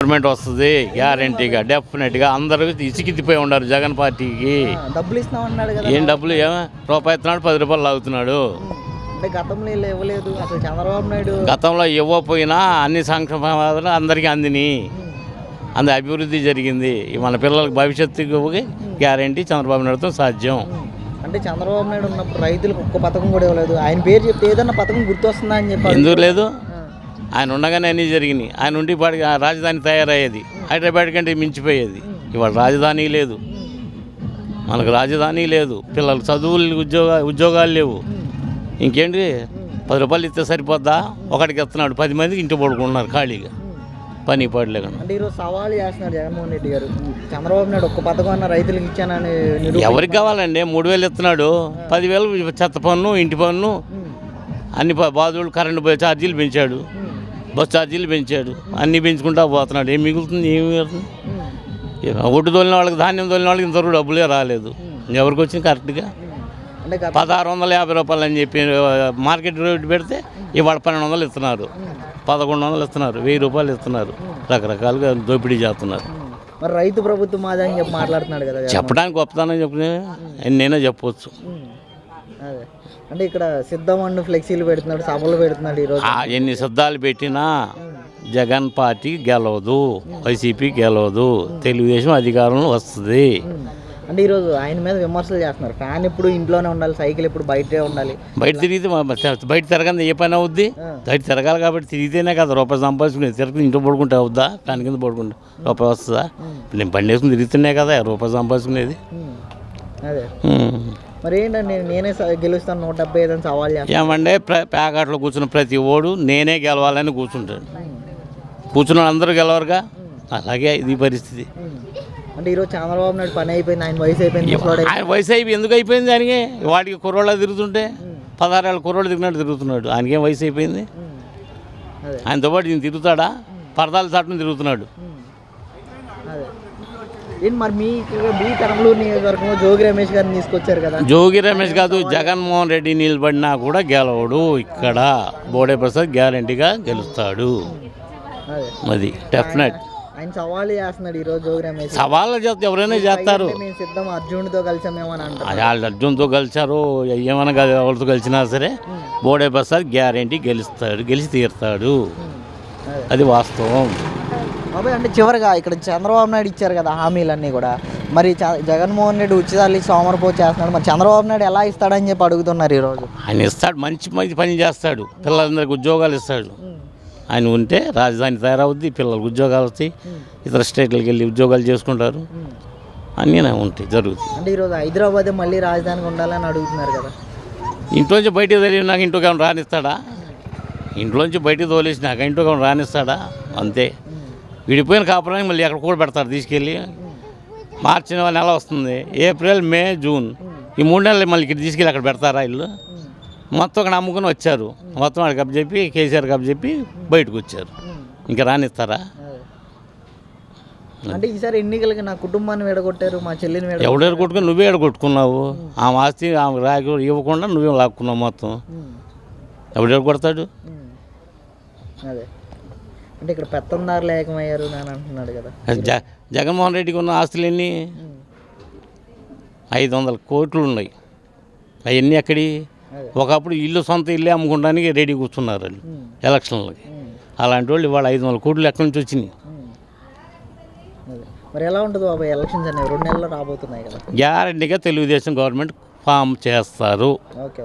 Government వస్తుంది గ్యారంటీగా డెఫినెట్గా అందరూ ఇసికితిపోయి ఉన్నారు జగన్ పార్టీకి. డబ్బులు ఇస్తామన్నాడు కదా. ఏం డబ్బులు ఏమో రూపాయి ఇస్తున్నాడు పది రూపాయలు లాగుతున్నాడు. అంటే గతంలో ఇలా ఇవ్వలేదు. అసలు చంద్రబాబు నాయుడు గతంలో ఇవ్వకపోయినా అన్ని సంక్షేమాలు అందరికీ అందిని. అందు అభివృద్ధి జరిగింది. మన పిల్లలకు భవిష్యత్తుకి గ్యారంటీ చంద్రబాబు నాయుడుతో సాధ్యం. అంటే చంద్రబాబు నాయుడు ఉన్నప్పుడు రైతులకు ఒక్క పథకం కూడా ఇవ్వలేదు. ఆయన పేరు చెప్తే ఏదన్నా పథకం గుర్తొస్తుందా అని చెప్పి ఎందుకు లేదు? ఆయన ఉండగానే అన్నీ జరిగినాయి. ఆయన ఉండి పాడికి ఆ రాజధాని తయారయ్యేది. హైదరాబాద్ కంటే మించిపోయేది. ఇవాళ రాజధాని లేదు. మనకు రాజధాని లేదు. పిల్లలకు చదువులు ఉద్యోగ ఉద్యోగాలు లేవు. ఇంకేంటి? పది రూపాయలు ఇస్తే సరిపోద్దా? ఒకటికి ఇస్తున్నాడు. పది మందికి ఇంటి పడుకుంటున్నారు ఖాళీగా. పని పాడలేకుండా. అంటే ఈరోజు సవాల్ చేస్తున్నాడు జగన్మోహన్ రెడ్డి గారు. చంద్రబాబు నాయుడు ఒక్క పథకం అన్న రైతులకు ఇచ్చానని ఎవరికి కావాలండి? మూడు వేలు ఇస్తున్నాడు. పదివేలు చెత్త పన్ను ఇంటి పన్ను అన్ని బాధువులు కరెంటు ఛార్జీలు పెంచాడు. బస్ ఛార్జీలు పెంచాడు. అన్నీ పెంచుకుంటా పోతున్నాడు. ఏం మిగులుతుంది? ఏమి ఒడ్డు తోలిన వాళ్ళకి ధాన్యం తోలిన వాళ్ళకి ఇంతవరకు డబ్బులే రాలేదు. ఎవరికి వచ్చింది కరెక్ట్గా. పదహారు వందల యాభై రూపాయలు అని చెప్పి మార్కెట్ రేట్ పెడితే ఇవాళ పన్నెండు వందలు ఇస్తున్నారు. పదకొండు వందలు ఇస్తున్నారు. వెయ్యి రూపాయలు ఇస్తున్నారు. రకరకాలుగా దోపిడీ చేస్తున్నారు. మరి రైతు ప్రభుత్వం చెప్పి మాట్లాడుతున్నాడు కదా. చెప్పడానికి గొప్పతనం చెప్పిన నేనే చెప్పవచ్చు అదే. అంటే ఇక్కడ సిద్ధమండు ఫ్లెక్సీలు పెడుతున్నాడు సభలు పెడుతున్నాడు ఈరోజు. ఎన్ని శబ్దాలు పెట్టినా జగన్ పార్టీ గెలవదు వైసీపీ గెలవదు తెలుగుదేశం అధికారంలో వస్తుంది. అంటే ఈరోజు ఆయన మీద విమర్శలు చేస్తున్నారు. ఫ్యాన్ ఇప్పుడు ఇంట్లోనే ఉండాలి సైకిల్ ఇప్పుడు బయటే ఉండాలి. బయట తిరిగితే బయట తిరగంది ఏ పని అవుద్ది. బయట తిరగాలి కాబట్టి తిరిగితేనే కదా రూపాయి సంపాదించుకునేది తిరగదు ఇంట్లో పడుకుంటే అవుద్దా? దాని కింద పడుకుంటే రూపాయి వస్తుందా? నేను బండి వేసుకుని తిరుగుతున్నా కదా రూపాయి సంపాదించుకునేది. అదే. మరి ఏంటండి నేనే గెలుస్తాను నూట డెబ్బై ఐదు అని సవాల్ చేస్తాను ఏమంటే ప్యాకెట్లో కూర్చున్న ప్రతి ఓడు నేనే గెలవాలని కూర్చుంటాడు. కూర్చున్న అందరూ గెలవరుగా? అలాగే ఇది పరిస్థితి. అంటే ఈరోజు చంద్రబాబు నాయుడు పని అయిపోయింది ఆయన వయసు అయిపోయింది ఆయన వయసు అయిపోయి ఎందుకు అయిపోయింది ఆయనకి? వాడికి కుర్రోళ్ళ తిరుగుతుంటే పదహారేళ్ళ కుర్రోళ్ళు తిరిగినట్టు తిరుగుతున్నాడు. ఆయనకేం వయసు అయిపోయింది? ఆయనతో పాటు ఈయన తిరుగుతాడా? పరదాల చాటును తిరుగుతున్నాడు. మరి మీ మీ నియోజకవర్గంలో జోగి రమేష్ గారిని తీసుకొచ్చారు కదా? జోగి రమేష్ కాదు జగన్మోహన్ రెడ్డి నిలబడినా కూడా గెలవడు. ఇక్కడ బోడే ప్రసాద్ గ్యారంటీగా గెలుస్తాడు. అదే. డెఫినెట్. ఆయన సవాల్ చేస్తున్నాడు ఈరోజు జోగి రమేష్ సవాళ్ళ చేస్తే ఎవరైనా చేస్తారు. మేము సిద్ధం అర్జునుడితో కలిసామేమో అని వాళ్ళు అర్జున్తో కలిశారు ఏమైనా కాదు ఎవరితో కలిసినా సరే బోడే ప్రసాద్ గ్యారంటీ గెలుస్తాడు గెలిచి తీరుతాడు. అది వాస్తవం. బాబాయ్ అంటే చివరిగా ఇక్కడ చంద్రబాబు నాయుడు ఇచ్చారు కదా హామీలన్నీ కూడా. మరి చ- జగన్మోహన్ రెడ్డి ఉచితాలు సోమరపో చేస్తున్నాడు. మరి చంద్రబాబు నాయుడు ఎలా ఇస్తాడని చెప్పి అడుగుతున్నారు ఈరోజు? ఆయన ఇస్తాడు మంచి మంచి పని చేస్తాడు. పిల్లలందరికీ ఉద్యోగాలు ఇస్తాడు. ఆయన ఉంటే రాజధాని తయారవుద్ది పిల్లలకు ఉద్యోగాలు వస్తాయి. ఇతర స్టేట్లకు వెళ్ళి ఉద్యోగాలు చేసుకుంటారు. అన్నీ ఉంటాయి జరుగుతాయి. అంటే ఈరోజు హైదరాబాదే మళ్ళీ రాజధానికి ఉండాలని అడుగుతున్నారు కదా. ఇంట్లోంచి బయటికి తెలియదు నాకు ఇంట్లోకి రానిస్తాడా? ఇంట్లోంచి బయటికి తోలేసి నాకు ఇంట్లోకి రానిస్తాడా? అంతే. విడిపోయిన కాపురానికి మళ్ళీ ఎక్కడ కూడా పెడతారు తీసుకెళ్ళి? మార్చి నెల వస్తుంది. April May June. ఈ మూడు నెలలు మళ్ళీ ఇక్కడ తీసుకెళ్ళి అక్కడ పెడతారా ఇల్లు? మొత్తం అక్కడ అమ్ముకుని వచ్చారు. మొత్తం వాడికి కప్ చెప్పి కేసీఆర్ కప్ చెప్పి బయటకు వచ్చారు. ఇంకా రానిస్తారా. అంటే ఈసారి ఎన్నికలకి నా కుటుంబాన్ని విడగొట్టారు మా చెల్లిని విడ ఎవడెరు కొట్టుకుని నువ్వే ఎడ కొట్టుకున్నావు ఆమె ఆస్తి ఆమె రాకి ఇవ్వకుండా నువ్వే లాక్కున్నావు మొత్తం? ఎవడెరు కొడతాడు? అదే. అంటే ఇక్కడ పెత్తందారులు ఏకమయ్యారు అని అంటున్నాడు కదా. జ జగన్మోహన్ రెడ్డికి ఉన్న ఆస్తులు ఎన్ని ఐదు వందల కోట్లు ఉన్నాయి. అవన్నీ ఎక్కడి? అదే. ఒకప్పుడు ఇల్లు సొంత ఇల్లే అమ్ముకోవడానికి రెడీ కూర్చున్నారు వాళ్ళు. ఎలక్షన్లకి. అలాంటి వాళ్ళు ఇవాళ ఐదు వందల కోట్లు ఎక్కడి నుంచి వచ్చినాయి? మరి ఎలా ఉంటుంది బాబాయ్ ఎలక్షన్స్ అనేవి? రెండు నెలలు రాబోతున్నాయి కదా. గ్యారంటీగా తెలుగుదేశం గవర్నమెంట్ ఫామ్ చేస్తారు. ఓకే.